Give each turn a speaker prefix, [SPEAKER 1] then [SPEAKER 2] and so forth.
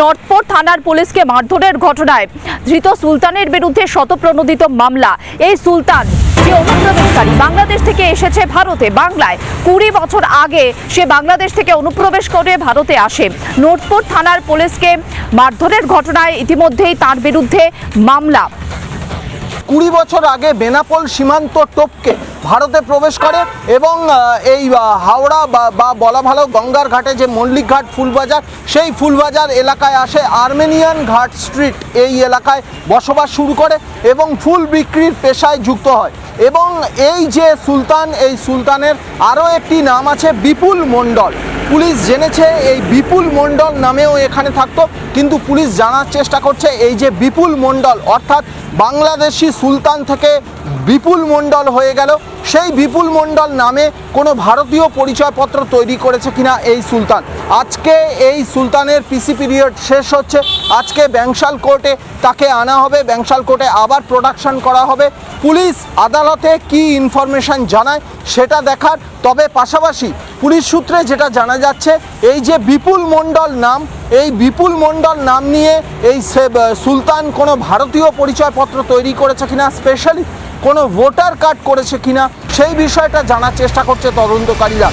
[SPEAKER 1] নর্থপোর্ট থানার পুলিশকে মারধরের ঘটনায় ধৃত সুলতানের বিরুদ্ধে শতপ্রণোদিত মামলা। এই সুলতান অনুপ্রবেশকারী, বাংলাদেশ থেকে এসেছে ভারতে। বাংলায় কুড়ি বছর আগে সে বাংলাদেশ থেকে অনুপ্রবেশ করে ভারতে আসে। নর্থপোর্ট থানার পুলিশকে মারধরের ঘটনায় ইতিমধ্যেই তার বিরুদ্ধে মামলা।
[SPEAKER 2] কুড়ি বছর আগে বেনাপোল সীমান্ত টপকে ভারতে প্রবেশ করে এবং এই হাওড়া বা বলা ভালো গঙ্গার ঘাটে যে মল্লিক ঘাট ফুলবাজার, সেই ফুলবাজার এলাকায় আসে আর্মেনিয়ান ঘাট স্ট্রিট। এই এলাকায় বসবাস শুরু করে এবং ফুল বিক্রির পেশায় যুক্ত হয়। এবং এই যে সুলতান, এই সুলতানের আরও একটি নাম আছে বিপুল মণ্ডল। পুলিশ জেনেছে এই বিপুল মণ্ডল নামেও এখানে থাকতো, কিন্তু পুলিশ জানার চেষ্টা করছে এই যে বিপুল মণ্ডল, অর্থাৎ বাংলাদেশি সুলতান থেকে বিপুল মণ্ডল হয়ে গেল। সেই বিপুল মণ্ডল নামে কোনো ভারতীয় পরিচয়পত্র তৈরি করেছে কিনা এই সুলতান। আজকে এই সুলতানের পিসি পিরিয়ড শেষ হচ্ছে। আজকে ব্যাংশাল কোর্টে তাকে আনা হবে। ব্যাংশাল কোর্টে আবার প্রোডাকশন করা হবে। পুলিশ আদালতে কি ইনফরমেশন জানায় সেটা দেখার। তবে পাশাপাশি পুলিশ সূত্রে যেটা জানা যাচ্ছে, এই যে বিপুল মণ্ডল নাম, এই বিপুল মণ্ডল নাম নিয়ে এই সুলতান কোনো ভারতীয় পরিচয়পত্র তৈরি করেছে কিনা স্পেশালি কোনো ভোটার কার্ড করেছে কিনা সেই বিষয়টা জানার চেষ্টা করছে তদন্তকারীরা।